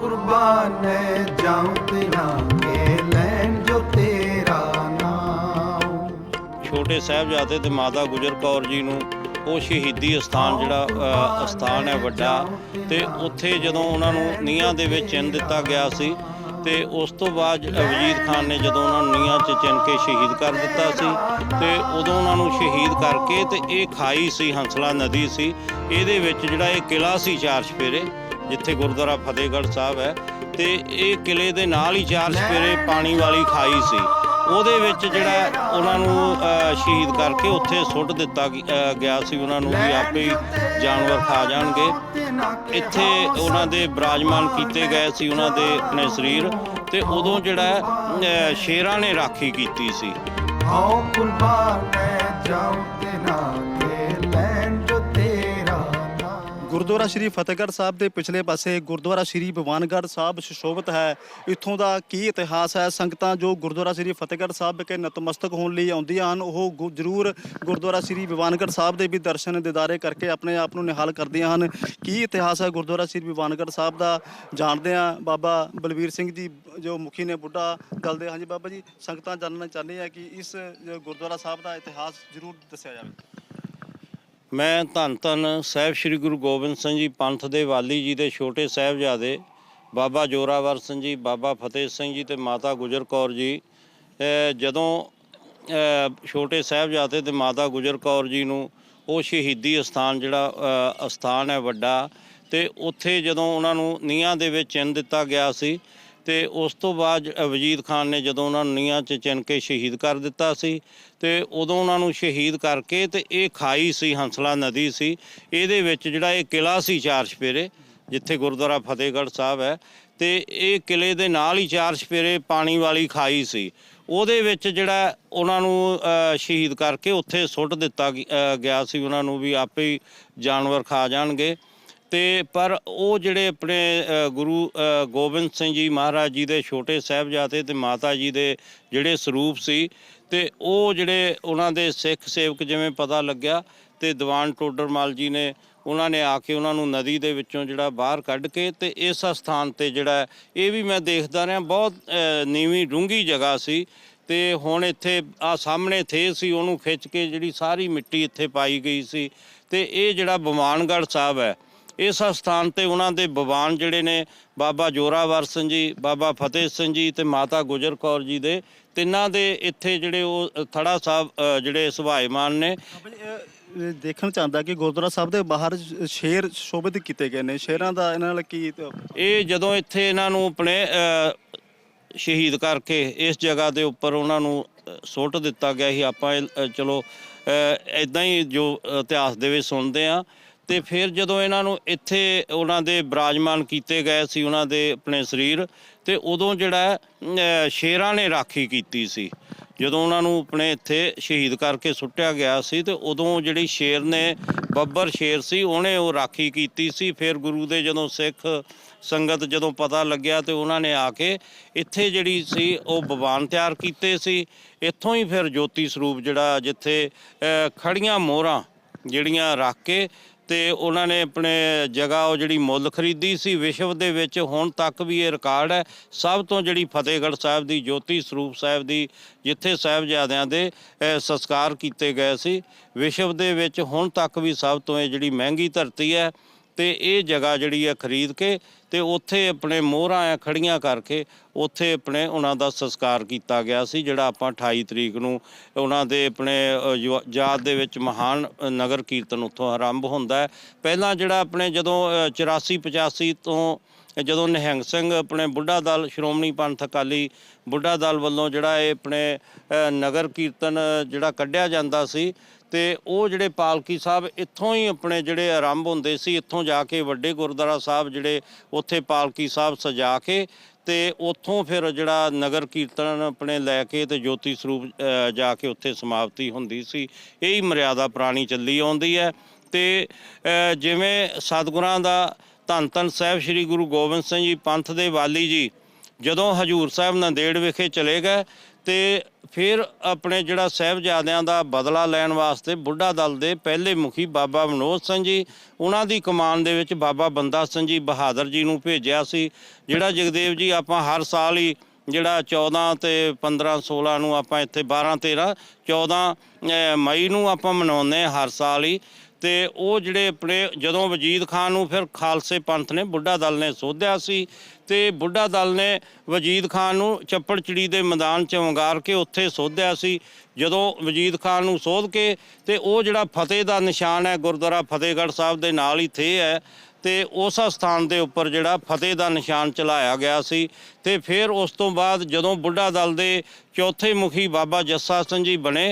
ਕੁਰਬਾਨੇ ਜਾਉ ਤਿਨਾ ਕੇ ਲੈਣ ਜੋ ਤੇਰਾ ਨਾਮ। ਛੋਟੇ ਸਾਹਿਬਜ਼ਾਦੇ ਤੇ ਮਾਤਾ ਗੁਜਰ ਕੌਰ ਜੀ ਨੂੰ ਉਹ ਸ਼ਹੀਦੀ ਅਸਥਾਨ ਜਿਹੜਾ ਅਸਥਾਨ ਹੈ ਵੱਡਾ ਤੇ ਉੱਥੇ ਜਦੋਂ ਉਹਨਾਂ ਨੂੰ ਨੀਹਾਂ ਦੇ ਵਿੱਚ ਚਿਣ ਦਿੱਤਾ ਗਿਆ ਸੀ ਤੇ ਉਸ ਤੋਂ ਬਾਅਦ ਵਜੀਦ ਖਾਨ ਨੇ ਜਦੋਂ ਉਹਨਾਂ ਨੂੰ ਨੀਹਾਂ 'ਚ ਚਿਣ ਕੇ ਸ਼ਹੀਦ ਕਰ ਦਿੱਤਾ ਸੀ ਤੇ ਉਦੋਂ ਉਹਨਾਂ ਨੂੰ ਸ਼ਹੀਦ ਕਰਕੇ ਤੇ ਇਹ ਖਾਈ ਸੀ ਹੰਸਲਾ ਨਦੀ ਸੀ ਇਹਦੇ ਵਿੱਚ ਜਿਹੜਾ ਇਹ ਕਿਲਾ ਸੀ ਚਾਰ ਚਫੇਰੇ ਜਿੱਥੇ ਗੁਰਦੁਆਰਾ ਫਤਿਹਗੜ੍ਹ ਸਾਹਿਬ ਹੈ, ਤੇ ਇਹ ਕਿਲੇ ਦੇ ਨਾਲ ਹੀ ਚਾਰ ਚਫੇਰੇ ਪਾਣੀ ਵਾਲੀ ਖਾਈ ਸੀ। ਉਹਦੇ ਵਿੱਚ ਜਿਹੜਾ ਉਹਨਾਂ ਨੂੰ ਸ਼ਹੀਦ ਕਰਕੇ ਉੱਥੇ ਸੁੱਟ ਦਿੱਤਾ ਗਿਆ ਸੀ। ਉਹਨਾਂ ਨੂੰ ਵੀ ਆਪੇ ਹੀ ਜਾਨਵਰ ਖਾ ਜਾਣਗੇ। ਇੱਥੇ ਉਹਨਾਂ ਦੇ ਬਰਾਜਮਾਨ ਕੀਤੇ ਗਏ ਸੀ, ਉਹਨਾਂ ਦੇ ਆਪਣੇ ਸਰੀਰ। ਤੇ ਉਦੋਂ ਜਿਹੜਾ ਸ਼ੇਰਾਂ ਨੇ ਰਾਖੀ ਕੀਤੀ ਸੀ। ਆਓ ਕੁਰਬਾਨੇ ਜਾਉ ਤਿਨਾ ਕੇ ਗੁਰਦੁਆਰਾ ਸ਼੍ਰੀ ਫਤਿਹਗੜ੍ਹ ਸਾਹਿਬ ਦੇ ਪਿਛਲੇ ਪਾਸੇ ਗੁਰਦੁਆਰਾ ਸ਼੍ਰੀ ਭਵਾਨਗੜ੍ਹ ਸਾਹਿਬ ਸੁਸ਼ੋਭਿਤ ਹੈ। ਇੱਥੋਂ ਦਾ ਕੀ ਇਤਿਹਾਸ ਹੈ? ਸੰਗਤਾਂ ਜੋ ਗੁਰਦੁਆਰਾ ਸ਼੍ਰੀ ਫਤਿਹਗੜ੍ਹ ਸਾਹਿਬ ਵਿਖੇ ਨਤਮਸਤਕ ਹੋਣ ਲਈ ਆਉਂਦੀਆਂ ਹਨ, ਉਹ ਗੁ- ਜ਼ਰੂਰ ਗੁਰਦੁਆਰਾ ਸ਼੍ਰੀ ਭਵਾਨਗੜ੍ਹ ਸਾਹਿਬ ਦੇ ਵੀ ਦਰਸ਼ਨ ਦਿਦਾਰੇ ਕਰਕੇ ਆਪਣੇ ਆਪ ਨੂੰ ਨਿਹਾਲ ਕਰਦੀਆਂ ਹਨ। ਕੀ ਇਤਿਹਾਸ ਹੈ ਗੁਰਦੁਆਰਾ ਸ਼੍ਰੀ ਭਵਾਨਗੜ੍ਹ ਸਾਹਿਬ ਦਾ? ਜਾਣਦੇ ਹਾਂ ਬਾਬਾ ਬਲਵੀਰ ਸਿੰਘ ਜੀ, ਜੋ ਮੁਖੀ ਨੇ ਬੁੱਢਾ ਦਲ ਦੇ। ਹਾਂਜੀ ਬਾਬਾ ਜੀ, ਸੰਗਤਾਂ ਜਾਣਨਾ ਚਾਹੁੰਦੇ ਆ ਕਿ ਇਸ ਗੁਰਦੁਆਰਾ ਸਾਹਿਬ ਦਾ ਇਤਿਹਾਸ ਜ਼ਰੂਰ ਦੱਸਿਆ ਜਾਵੇ। ਮੈਂ ਧੰਨ ਧੰਨ ਸਾਹਿਬ ਸ੍ਰੀ ਗੁਰੂ ਗੋਬਿੰਦ ਸਿੰਘ ਜੀ ਪੰਥ ਦੇ ਵਾਲੀ ਜੀ ਦੇ ਛੋਟੇ ਸਾਹਿਬਜ਼ਾਦੇ ਬਾਬਾ ਜੋਰਾਵਰ ਸਿੰਘ ਜੀ, ਬਾਬਾ ਫਤਿਹ ਸਿੰਘ ਜੀ ਤੇ ਮਾਤਾ ਗੁਜਰ ਕੌਰ ਜੀ। ਜਦੋਂ ਛੋਟੇ ਸਾਹਿਬਜ਼ਾਦੇ ਤੇ ਮਾਤਾ ਗੁਜਰ ਕੌਰ ਜੀ ਨੂੰ ਉਹ ਸ਼ਹੀਦੀ ਅਸਥਾਨ ਜਿਹੜਾ, ਅਹ ਅਸਥਾਨ ਹੈ ਵੱਡਾ ਤੇ ਉੱਥੇ ਜਦੋਂ ਉਹਨਾਂ ਨੂੰ ਨੀਹਾਂ ਦੇ ਵਿੱਚ ਚਿਣ ਦਿੱਤਾ ਗਿਆ ਸੀ ਤੇ ਉਸ ਤੋਂ ਬਾਅਦ ਵਜੀਦ ਖਾਨ ਨੇ ਜਦੋਂ ਉਹਨਾਂ ਨੂੰ ਨੀਹਾਂ 'ਚ ਚਿਣ ਕੇ ਸ਼ਹੀਦ ਕਰ ਦਿੱਤਾ ਸੀ ਤੇ ਉਦੋਂ ਉਹਨਾਂ ਨੂੰ ਸ਼ਹੀਦ ਕਰਕੇ ਤੇ ਇਹ ਖਾਈ ਸੀ, ਹੰਸਲਾ ਨਦੀ ਸੀ। ਇਹਦੇ ਵਿੱਚ ਜਿਹੜਾ ਇਹ ਕਿਲਾ ਸੀ ਚਾਰ ਛਪੇਰੇ ਜਿੱਥੇ ਗੁਰਦੁਆਰਾ ਫਤਿਹਗੜ੍ਹ ਸਾਹਿਬ ਹੈ, ਤੇ ਇਹ ਕਿਲੇ ਦੇ ਨਾਲ ਹੀ ਚਾਰ ਛਪੇਰੇ ਪਾਣੀ ਵਾਲੀ ਖਾਈ ਸੀ। ਉਹਦੇ ਵਿੱਚ ਜਿਹੜਾ ਉਹਨਾਂ ਨੂੰ ਸ਼ਹੀਦ ਕਰਕੇ ਉੱਥੇ ਸੁੱਟ ਦਿੱਤਾ ਗਿਆ ਸੀ। ਉਹਨਾਂ ਨੂੰ ਵੀ ਆਪੇ ਹੀ ਜਾਨਵਰ ਖਾ ਜਾਣਗੇ। ਤੇ ਪਰ ਉਹ ਜਿਹੜੇ ਆਪਣੇ ਗੁਰੂ ਗੋਬਿੰਦ ਸਿੰਘ ਜੀ ਮਹਾਰਾਜ ਜੀ ਦੇ ਛੋਟੇ ਸਾਹਿਬਜ਼ਾਦੇ ਤੇ ਮਾਤਾ ਜੀ ਦੇ ਜਿਹੜੇ ਸਰੂਪ ਸੀ ਤੇ ਉਹ ਜਿਹੜੇ ਉਹਨਾਂ ਦੇ ਸਿੱਖ ਸੇਵਕ ਜਿਵੇਂ ਪਤਾ ਲੱਗਿਆ ਤੇ ਦੀਵਾਨ ਟੋਡਰਮਲ ਜੀ ਨੇ ਉਹਨਾਂ ਨੇ ਆ ਕੇ ਉਹਨਾਂ ਨੂੰ ਨਦੀ ਦੇ ਵਿੱਚੋਂ ਜਿਹੜਾ ਬਾਹਰ ਕੱਢ ਕੇ ਤੇ ਇਸ ਸਥਾਨ ਤੇ ਜਿਹੜਾ ਇਹ ਵੀ ਮੈਂ ਦੇਖਦਾ ਰਿਹਾ, ਬਹੁਤ ਨੀਵੀਂ ਡੂੰਗੀ ਜਗ੍ਹਾ ਸੀ ਤੇ ਹੁਣ ਇੱਥੇ ਆ ਸਾਹਮਣੇ ਥੇ ਸੀ, ਉਹਨੂੰ ਖਿੱਚ ਕੇ ਜਿਹੜੀ ਸਾਰੀ ਮਿੱਟੀ ਇੱਥੇ ਪਾਈ ਗਈ ਸੀ ਤੇ ਇਹ ਜਿਹੜਾ ਬਵਾਨਗੜ੍ਹ ਸਾਹਿਬ ਹੈ ਇਸ ਸਥਾਨ ਤੇ ਉਹਨਾਂ ਦੇ ਬਵਾਨ ਜਿਹੜੇ ਨੇ ਬਾਬਾ ਜੋਰਾਵਰ ਸਿੰਘ ਜੀ ਬਾਬਾ ਫਤਿਹ ਸਿੰਘ ਜੀ ਤੇ ਮਾਤਾ ਗੁਜਰ ਕੌਰ ਜੀ ਦੇ ਤਿੰਨਾਂ ਦੇ ਇੱਥੇ ਜਿਹੜੇ ਉਹ ਥੜਾ ਸਾਹਿਬ ਜਿਹੜੇ ਸੁਭਾਏਮਾਨ ਨੇ। ਦੇਖਣ ਚਾਹੁੰਦਾ ਕਿ ਗੁਰਦੁਆਰਾ ਸਾਹਿਬ ਦੇ ਬਾਹਰ ਸ਼ੇਰ ਸ਼ੋਭਿਤ ਕੀਤੇ ਗਏ ਨੇ। ਸ਼ੇਰਾਂ ਦਾ ਇਹਨਾਂ ਨਾਲ ਕੀ ਇਹ ਜਦੋਂ ਇੱਥੇ ਇਹਨਾਂ ਨੂੰ ਆਪਣੇ ਸ਼ਹੀਦ ਕਰਕੇ ਇਸ ਜਗ੍ਹਾ ਦੇ ਉੱਪਰ ਉਹਨਾਂ ਨੂੰ ਸੁੱਟ ਦਿੱਤਾ ਗਿਆ ਸੀ ਆਪਾਂ ਚਲੋ ਇਦਾਂ ਹੀ ਜੋ ਇਤਿਹਾਸ ਦੇ ਵਿੱਚ ਸੁਣਦੇ ਆ ਤੇ ਫਿਰ ਜਦੋਂ ਇਹਨਾਂ ਨੂੰ ਇੱਥੇ ਉਹਨਾਂ ਦੇ ਬਰਾਜਮਾਨ ਕੀਤੇ ਗਏ ਸੀ ਉਹਨਾਂ ਦੇ ਆਪਣੇ ਸਰੀਰ ਤੇ ਉਦੋਂ ਜਿਹੜਾ ਸ਼ੇਰਾਂ ਨੇ ਰਾਖੀ ਕੀਤੀ ਸੀ। ਜਦੋਂ ਉਹਨਾਂ ਨੂੰ ਆਪਣੇ ਇੱਥੇ ਸ਼ਹੀਦ ਕਰਕੇ ਸੁੱਟਿਆ ਗਿਆ ਸੀ ਤੇ ਉਦੋਂ ਜਿਹੜੀ ਸ਼ੇਰ ਨੇ ਬੱਬਰ ਸ਼ੇਰ ਸੀ ਉਹਨੇ ਉਹ ਰਾਖੀ ਕੀਤੀ ਸੀ। ਫਿਰ ਗੁਰੂ ਦੇ ਜਦੋਂ ਸਿੱਖ ਸੰਗਤ ਜਦੋਂ ਪਤਾ ਲੱਗਿਆ ਤੇ ਉਹਨਾਂ ਨੇ ਆ ਕੇ ਇੱਥੇ ਜਿਹੜੀ ਸੀ ਉਹ ਬਵਾਨ ਤਿਆਰ ਕੀਤੇ ਸੀ। ਇੱਥੋਂ ਹੀ ਫਿਰ ਜੋਤੀ ਸਰੂਪ ਜਿਹੜਾ ਜਿੱਥੇ ਅ, ਖੜੀਆਂ ਮੋਹਰਾਂ ਜਿਹੜੀਆਂ ਰੱਖ ਕੇ ਤੇ ਉਹਨਾਂ ਨੇ ਆਪਣੇ ਜਗ੍ਹਾ ਉਹ ਜਿਹੜੀ ਮੁੱਲ ਖਰੀਦੀ ਸੀ ਵਿਸ਼ਵ ਦੇ ਵਿੱਚ ਹੁਣ ਤੱਕ ਵੀ ਇਹ ਰਿਕਾਰਡ ਹੈ। ਸਭ ਤੋਂ ਜਿਹੜੀ ਫਤਿਹਗੜ੍ਹ ਸਾਹਿਬ ਦੀ ਜੋਤੀ ਸਰੂਪ ਸਾਹਿਬ ਦੀ ਜਿੱਥੇ ਸਾਹਿਬਜ਼ਾਦਿਆਂ ਦੇ ਅ, ਸੰਸਕਾਰ ਕੀਤੇ ਗਏ ਸੀ ਵਿਸ਼ਵ ਦੇ ਵਿੱਚ ਹੁਣ ਤੱਕ ਵੀ ਸਭ ਤੋਂ ਇਹ ਜਿਹੜੀ ਮਹਿੰਗੀ ਧਰਤੀ ਹੈ ਤੇ ਇਹ ਜਗ੍ਹਾ ਜਿਹੜੀ ਹੈ ਖਰੀਦ ਕੇ ਤੇ ਉੱਥੇ ਆਪਣੇ ਮੋਹਰਾਂ ਆ ਖੜੀਆਂ ਕਰਕੇ ਉੱਥੇ ਆਪਣੇ ਉਹਨਾਂ ਦਾ ਸੰਸਕਾਰ ਕੀਤਾ ਗਿਆ ਸੀ ਜਿਹੜਾ ਆਪਾਂ 28 ਤਰੀਕ ਨੂੰ ਉਹਨਾਂ ਦੇ ਆਪਣੇ ਅ, ਯੁਵਾ- ਯਾਦ ਦੇ ਵਿੱਚ ਮਹਾਨ ਨਗਰ ਕੀਰਤਨ ਉੱਥੋਂ ਆਰੰਭ ਹੁੰਦਾ ਹੈ। ਪਹਿਲਾਂ ਜਿਹੜਾ ਆਪਣੇ ਜਦੋਂ ਅ, 84 85 ਤੋਂ ਜਦੋਂ ਨਿਹੰਗ ਸਿੰਘ ਆਪਣੇ ਬੁੱਢਾ ਦਲ ਸ਼੍ਰੋਮਣੀ ਪੰਥ ਅਕਾਲੀ ਬੁੱਢਾ ਦਲ ਵੱਲੋਂ ਜਿਹੜਾ ਇਹ ਆਪਣੇ ਨਗਰ ਕੀਰਤਨ ਜਿਹੜਾ ਕੱਢਿਆ ਜਾਂਦਾ ਸੀ ਤੇ ਉਹ ਜਿਹੜੇ ਪਾਲਕੀ ਸਾਹਿਬ ਇੱਥੋਂ ਹੀ ਆਪਣੇ ਜਿਹੜੇ ਆਰੰਭ ਹੁੰਦੇ ਸੀ, ਇੱਥੋਂ ਜਾ ਕੇ ਵੱਡੇ ਗੁਰਦੁਆਰਾ ਸਾਹਿਬ ਜਿਹੜੇ ਉੱਥੇ ਪਾਲਕੀ ਸਾਹਿਬ ਸਜਾ ਕੇ ਤੇ ਉੱਥੋਂ ਫਿਰ ਜਿਹੜਾ ਨਗਰ ਕੀਰਤਨ ਆਪਣੇ ਲੈ ਕੇ ਤੇ ਜੋਤੀ ਸਰੂਪ ਜਾ ਕੇ ਉੱਥੇ ਸਮਾਪਤੀ ਹੁੰਦੀ ਸੀ। ਇਹ ਹੀ ਮਰਿਆਦਾ ਪੁਰਾਣੀ ਚੱਲੀ ਆਉਂਦੀ ਹੈ ਤੇ ਜਿਵੇਂ ਸਤਿਗੁਰਾਂ ਦਾ ਧੰਨ ਧੰਨ ਸਾਹਿਬ ਸ੍ਰੀ ਗੁਰੂ ਗੋਬਿੰਦ ਸਿੰਘ ਜੀ ਪੰਥ ਦੇ ਵਾਲੀ ਜੀ, ਜਦੋਂ ਹਜੂਰ ਸਾਹਿਬ ਨੰਦੇੜ ਵਿਖੇ ਚਲੇ ਗਏ ਤੇ ਫਿਰ ਆਪਣੇ ਜਿਹੜਾ ਸਾਹਿਬਜ਼ਾਦਿਆਂ ਦਾ ਬਦਲਾ ਲੈਣ ਵਾਸਤੇ ਬੁੱਢਾ ਦਲ ਦੇ ਪਹਿਲੇ ਮੁਖੀ ਬਾਬਾ ਮਨੋਜ ਸਿੰਘ ਜੀ, ਉਹਨਾਂ ਦੀ ਕਮਾਨ ਦੇ ਵਿੱਚ ਬਾਬਾ ਬੰਦਾ ਸਿੰਘ ਜੀ ਬਹਾਦਰ ਜੀ ਨੂੰ ਭੇਜਿਆ ਸੀ, ਜਿਹੜਾ ਜਗਦੇਵ ਜੀ ਆਪਾਂ ਹਰ ਸਾਲ ਹੀ ਜਿਹੜਾ 14 ਤੇ 15 16 ਨੂੰ ਆਪਾਂ ਇੱਥੇ 12 13 14 ਮਈ ਨੂੰ ਆਪਾਂ ਮਨਾਉਂਦੇ ਹਾਂ ਹਰ ਸਾਲ ਹੀ। ਤੇ ਉਹ ਜਿਹੜੇ ਆਪਣੇ ਜਦੋਂ ਵਜੀਦ ਖਾਨ ਨੂੰ ਫਿਰ ਖਾਲਸੇ ਪੰਥ ਨੇ ਬੁੱਢਾ ਦਲ ਨੇ ਸੋਧਿਆ ਸੀ ਤੇ ਬੁੱਢਾ ਦਲ ਨੇ ਵਜੀਦ ਖਾਨ ਨੂੰ ਚੱਪੜਚਿੜੀ ਦੇ ਮੈਦਾਨ 'ਚ ਵੰਗਾਰ ਕੇ ਉੱਥੇ ਸੋਧਿਆ ਸੀ। ਜਦੋਂ ਵਜੀਦ ਖਾਨ ਨੂੰ ਸੋਧ ਕੇ ਤੇ ਉਹ ਜਿਹੜਾ ਫਤਿਹ ਦਾ ਨਿਸ਼ਾਨ ਹੈ, ਗੁਰਦੁਆਰਾ ਫਤਿਹਗੜ੍ਹ ਸਾਹਿਬ ਦੇ ਨਾਲ ਹੀ ਥੇ ਹੈ ਤੇ ਉਸ ਸਥਾਨ ਦੇ ਉੱਪਰ ਜਿਹੜਾ ਫਤਿਹ ਦਾ ਨਿਸ਼ਾਨ ਚਲਾਇਆ ਗਿਆ ਸੀ ਤੇ ਫਿਰ ਉਸ ਤੋਂ ਬਾਅਦ ਜਦੋਂ ਬੁੱਢਾ ਦਲ ਦੇ ਚੌਥੇ ਮੁਖੀ ਬਾਬਾ ਜੱਸਾ ਸਿੰਘ ਜੀ ਬਣੇ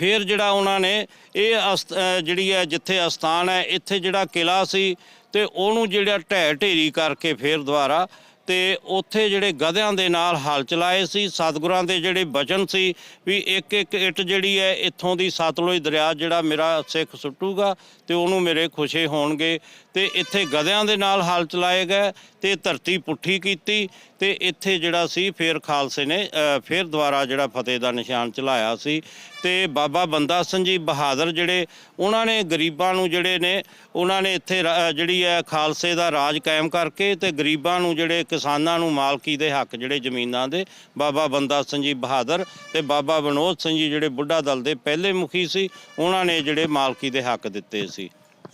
ਫਿਰ ਜਿਹੜਾ ਉਹਨਾਂ ਨੇ ਇਹ ਅਸਥ- ਜਿਹੜੀ ਹੈ ਜਿੱਥੇ ਅਸਥਾਨ ਹੈ, ਇੱਥੇ ਜਿਹੜਾ ਕਿਲਾ ਸੀ ਤੇ ਉਹਨੂੰ ਜਿਹੜਾ ਢਹਿ ਢੇਰੀ ਕਰਕੇ ਫਿਰ ਦੁਬਾਰਾ ਤੇ ਉੱਥੇ ਜਿਹੜੇ ਗਧਿਆਂ ਦੇ ਨਾਲ ਹਲ ਚਲਾਏ ਸੀ ਸਤਿਗੁਰਾਂ ਦੇ ਜਿਹੜੇ ਬਚਨ ਸੀ ਵੀ ਇੱਕ ਇੱਕ ਇੱਟ ਜਿਹੜੀ ਹੈ ਇੱਥੋਂ ਦੀ ਸਤਲੁਜ ਦਰਿਆ ਜਿਹੜਾ ਮੇਰਾ ਸਿੱਖ ਸੁੱਟੂਗਾ ਤੇ ਉਹਨੂੰ ਮੇਰੇ ਖੁਸ਼ੇ ਹੋਣਗੇ। ਤੇ ਇੱਥੇ ਗਧਿਆਂ ਦੇ ਨਾਲ ਹਲ ਚਲਾਏ ਗਏ ਤੇ ਧਰਤੀ ਪੁੱਠੀ ਕੀਤੀ ਤੇ ਇੱਥੇ ਜਿਹੜਾ ਸੀ ਫੇਰ ਖਾਲਸੇ ਨੇ ਅ, ਫੇਰ ਦੁਬਾਰਾ ਜਿਹੜਾ ਫਤਿਹ ਦਾ ਨਿਸ਼ਾਨ ਚਲਾਇਆ ਸੀ। ਤੇ ਬਾਬਾ ਬੰਦਾ ਸਿੰਘ ਜੀ ਬਹਾਦਰ ਜਿਹੜੇ ਉਹਨਾਂ ਨੇ ਗਰੀਬਾਂ ਨੂੰ ਜਿਹੜੇ ਨੇ ਉਹਨਾਂ ਨੇ ਇੱਥੇ ਰਾ- ਜਿਹੜੀ ਹੈ ਖਾਲਸੇ ਦਾ ਰਾਜ ਕਾਇਮ ਕਰਕੇ ਤੇ ਗਰੀਬਾਂ ਨੂੰ ਜਿਹੜੇ ਕਿਸਾਨਾਂ ਨੂੰ ਮਾਲਕੀ ਦੇ ਹੱਕ ਜਿਹੜੇ ਜ਼ਮੀਨਾਂ ਦੇ, ਬਾਬਾ ਬੰਦਾ ਸਿੰਘ ਜੀ ਬਹਾਦਰ ਤੇ ਬਾਬਾ ਵਿਨੋਦ ਸਿੰਘ ਜੀ ਜਿਹੜੇ ਬੁੱਢਾ ਦਲ ਦੇ ਪਹਿਲੇ ਮੁਖੀ ਸੀ, ਉਹਨਾਂ ਨੇ ਜਿਹੜੇ ਮਾਲਕੀ ਦੇ ਹੱਕ ਦਿੱਤੇ ਸੀ।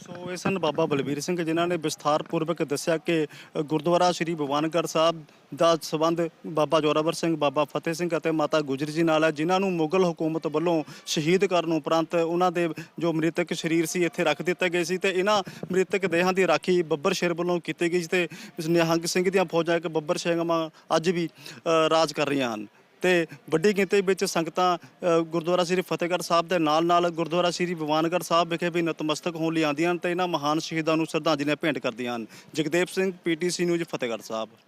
ਸੋ ਇਹ ਸਨ ਬਾਬਾ ਬਲਬੀਰ ਸਿੰਘ ਜਿਨ੍ਹਾਂ ਨੇ ਵਿਸਥਾਰ ਪੂਰਵਕ ਦੱਸਿਆ ਕਿ ਗੁਰਦੁਆਰਾ ਸ੍ਰੀ ਭਵਾਨਗੜ੍ਹ ਸਾਹਿਬ ਦਾ ਸਬੰਧ ਬਾਬਾ ਜੋਰਾਵਰ ਸਿੰਘ, ਬਾਬਾ ਫਤਿਹ ਸਿੰਘ ਅਤੇ ਮਾਤਾ ਗੁਜਰ ਜੀ ਨਾਲ ਹੈ, ਜਿਨ੍ਹਾਂ ਨੂੰ ਮੁਗਲ ਹਕੂਮਤ ਵੱਲੋਂ ਸ਼ਹੀਦ ਕਰਨ ਉਪਰੰਤ ਉਹਨਾਂ ਦੇ ਜੋ ਮ੍ਰਿਤਕ ਸਰੀਰ ਸੀ ਇੱਥੇ ਰੱਖ ਦਿੱਤੇ ਗਏ ਸੀ ਤੇ ਇਹਨਾਂ ਮ੍ਰਿਤਕ ਦੇਹਾਂ ਦੀ ਰਾਖੀ ਬੱਬਰ ਸ਼ੇਰ ਵੱਲੋਂ ਕੀਤੀ ਗਈ ਸੀ ਤੇ ਨਿਹੰਗ ਸਿੰਘ ਦੀਆਂ ਫੌਜਾਂ ਇੱਕ ਬੱਬਰ ਸਿੰਘਾਂ ਅੱਜ ਵੀ ਰਾਜ ਕਰ ਰਹੀਆਂ ਹਨ। ਤੇ ਵੱਡੀ ਗਿਣਤੀ ਵਿੱਚ ਸੰਗਤਾਂ ਗੁਰਦੁਆਰਾ ਸ੍ਰੀ ਫਤਿਹਗੜ੍ਹ ਸਾਹਿਬ ਦੇ ਨਾਲ ਨਾਲ ਗੁਰਦੁਆਰਾ ਸ੍ਰੀ ਭਵਾਨਗੜ੍ਹ ਸਾਹਿਬ ਵਿਖੇ ਵੀ ਨਤਮਸਤਕ ਹੋਣ ਲਈ ਆਉਂਦੀਆਂ ਹਨ ਤੇ ਇਹਨਾਂ ਮਹਾਨ ਸ਼ਹੀਦਾਂ ਨੂੰ ਸ਼ਰਧਾਂਜਲੀਆਂ ਭੇਂਟ ਕਰਦੀਆਂ ਹਨ। Jagdev Singh PTC news, Fatehgarh Sahib.